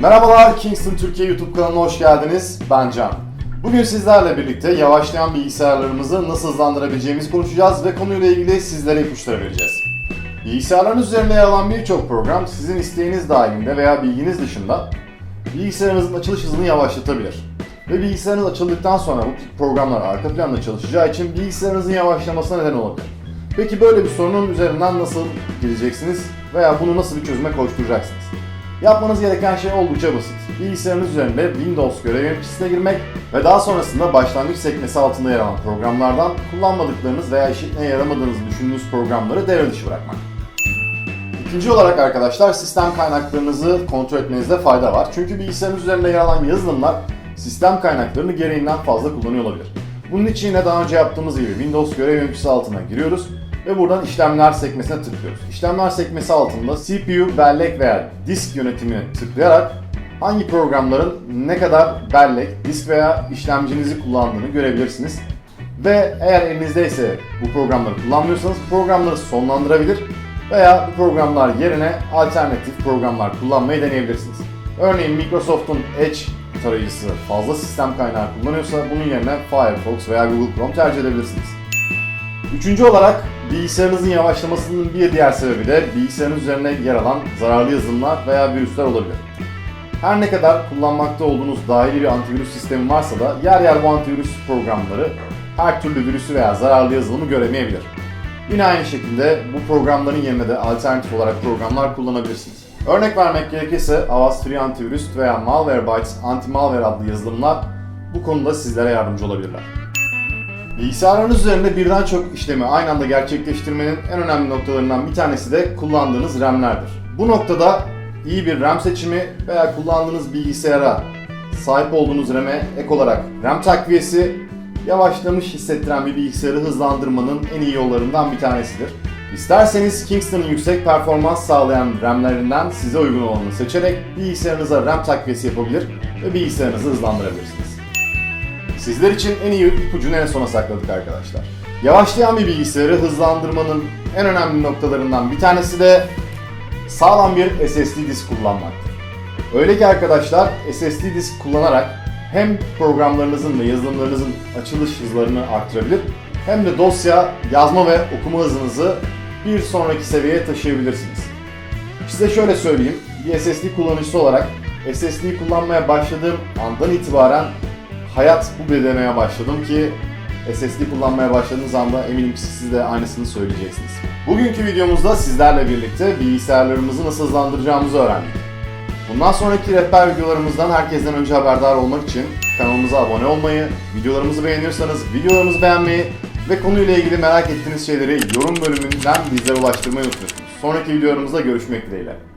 Merhabalar Kingston Türkiye YouTube kanalına hoş geldiniz. Ben Can. Bugün sizlerle birlikte yavaşlayan bilgisayarlarımızı nasıl hızlandırabileceğimizi konuşacağız ve konuyla ilgili sizlere ipuçları vereceğiz. Bilgisayarlarınız üzerinde yer alan birçok program sizin isteğiniz dahilinde veya bilginiz dışında bilgisayarınızın açılış hızını yavaşlatabilir. Ve bilgisayarınız açıldıktan sonra bu programlar arka planda çalışacağı için bilgisayarınızın yavaşlamasına neden olabilir. Peki böyle bir sorunun üzerinden nasıl gideceksiniz veya bunu nasıl bir çözüme koşturacaksınız? Yapmanız gereken şey oldukça basit. Bilgisayarınız üzerinde Windows görev yöneticisine girmek ve daha sonrasında başlangıç sekmesi altında yer alan programlardan kullanmadıklarınız veya işine yaramadığınızı düşündüğünüz programları devre dışı bırakmak. İkinci olarak arkadaşlar sistem kaynaklarınızı kontrol etmenizde fayda var. Çünkü bilgisayarınız üzerinde yer alan yazılımlar sistem kaynaklarını gereğinden fazla kullanıyor olabilir. Bunun için yine daha önce yaptığımız gibi Windows görev yöneticisi altına giriyoruz ve buradan işlemler sekmesine tıklıyoruz. İşlemler sekmesi altında CPU, bellek veya disk yönetimine tıklayarak hangi programların ne kadar bellek, disk veya işlemcinizi kullandığını görebilirsiniz. Ve eğer elinizdeyse bu programları kullanmıyorsanız programları sonlandırabilir veya bu programlar yerine alternatif programlar kullanmayı deneyebilirsiniz. Örneğin Microsoft'un Edge tarayıcısı fazla sistem kaynağı kullanıyorsa bunun yerine Firefox veya Google Chrome tercih edebilirsiniz. Üçüncü olarak bilgisayarınızın yavaşlamasının bir diğer sebebi de bilgisayarınız üzerine yer alan zararlı yazılımlar veya virüsler olabilir. Her ne kadar kullanmakta olduğunuz dahili bir antivirüs sistemi varsa da yer yer bu antivirüs programları her türlü virüsü veya zararlı yazılımı göremeyebilir. Yine aynı şekilde bu programların yerine de alternatif olarak programlar kullanabilirsiniz. Örnek vermek gerekirse Avast Free Antivirüs veya Malwarebytes Anti-Malware adlı yazılımlar bu konuda sizlere yardımcı olabilirler. Bilgisayarlarınız üzerinde birden çok işlemi aynı anda gerçekleştirmenin en önemli noktalarından bir tanesi de kullandığınız RAM'lerdir. Bu noktada iyi bir RAM seçimi veya kullandığınız bilgisayara sahip olduğunuz RAM'e ek olarak RAM takviyesi yavaşlamış hissettiren bir bilgisayarı hızlandırmanın en iyi yollarından bir tanesidir. İsterseniz Kingston'ın yüksek performans sağlayan RAM'lerinden size uygun olanını seçerek bilgisayarınıza RAM takviyesi yapabilir ve bilgisayarınızı hızlandırabilirsiniz. Sizler için en iyi ipucunu en sona sakladık arkadaşlar. Yavaşlayan bir bilgisayarı hızlandırmanın en önemli noktalarından bir tanesi de sağlam bir SSD disk kullanmaktır. Öyle ki arkadaşlar SSD disk kullanarak hem programlarınızın ve yazılımlarınızın açılış hızlarını arttırabilir hem de dosya yazma ve okuma hızınızı bir sonraki seviyeye taşıyabilirsiniz. Size şöyle söyleyeyim, bir SSD kullanıcısı olarak SSD kullanmaya başladığım andan itibaren hayat bu demeye başladım ki SSD kullanmaya başladığınız anda eminim ki siz de aynısını söyleyeceksiniz. Bugünkü videomuzda sizlerle birlikte bilgisayarlarımızı nasıl hızlandıracağımızı öğrendik. Bundan sonraki rehber videolarımızdan herkesten önce haberdar olmak için kanalımıza abone olmayı, videolarımızı beğeniyorsanız videolarımızı beğenmeyi ve konuyla ilgili merak ettiğiniz şeyleri yorum bölümünden bizlere ulaştırmayı unutmuyorsunuz. Sonraki videolarımızda görüşmek dileğiyle.